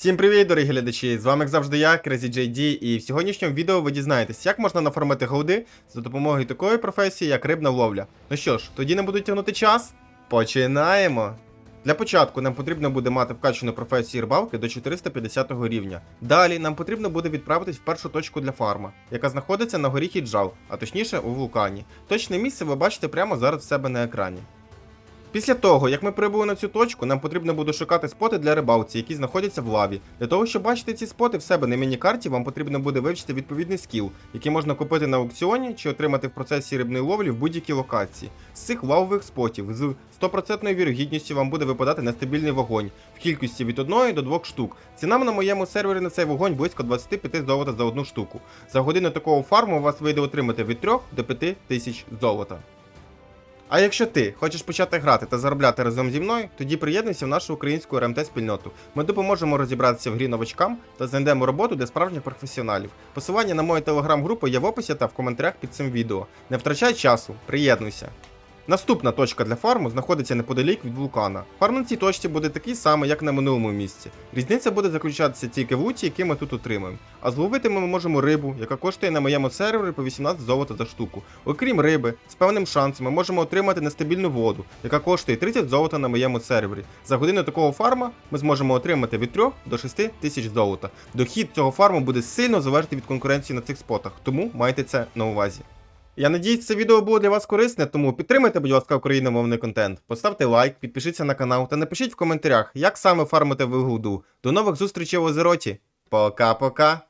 Всім привіт, дорогі глядачі! З вами як завжди я, CrazyJD, і в сьогоднішньому відео ви дізнаєтесь, як можна нафармити голди за допомогою такої професії, як рибна ловля. Ну що ж, тоді не буду тягнути час. Починаємо! Для початку нам потрібно буде мати вкачану професію рибалки до 450 рівня. Далі нам потрібно буде відправитись в першу точку для фарма, яка знаходиться на горі Хіджал, а точніше у вулкані. Точне місце ви бачите прямо зараз в себе на екрані. Після того, як ми прибули на цю точку, нам потрібно буде шукати споти для рибалці, які знаходяться в лаві. Для того, щоб бачити ці споти в себе на міні-карті, вам потрібно буде вивчити відповідний скіл, який можна купити на аукціоні чи отримати в процесі рибної ловлі в будь-якій локації. З цих лавових спотів з 100% вірогідністю вам буде випадати нестабільний вогонь в кількості від 1 до 2 штук. Ціна на моєму сервері на цей вогонь близько 25 золота за одну штуку. За годину такого фарму у вас вийде отримати від 3 до 5 тисяч золота. А якщо ти хочеш почати грати та заробляти разом зі мною, тоді приєднуйся в нашу українську РМТ спільноту. Ми допоможемо розібратися в грі новачкам та знайдемо роботу для справжніх професіоналів. Посилання на мою телеграм-групу є в описі та в коментарях під цим відео. Не втрачай часу, приєднуйся. Наступна точка для фарму знаходиться неподалік від вулкана. Фарм на цій точці буде такий самий, як на минулому місці. Різниця буде заключатися тільки в луті, який ми тут отримаємо. А зловити ми можемо рибу, яка коштує на моєму сервері по 18 золота за штуку. Окрім риби, з певним шансом ми можемо отримати нестабільну воду, яка коштує 30 золота на моєму сервері. За годину такого фарма ми зможемо отримати від 3 до 6 тисяч золота. Дохід цього фарму буде сильно залежати від конкуренції на цих спотах, тому майте це на увазі. Я надіюсь, це відео було для вас корисне, тому підтримайте, будь ласка, україномовний контент. Поставте лайк, підпишіться на канал та напишіть в коментарях, як саме фармити вигуду. До нових зустрічей в Озероті. Пока-пока.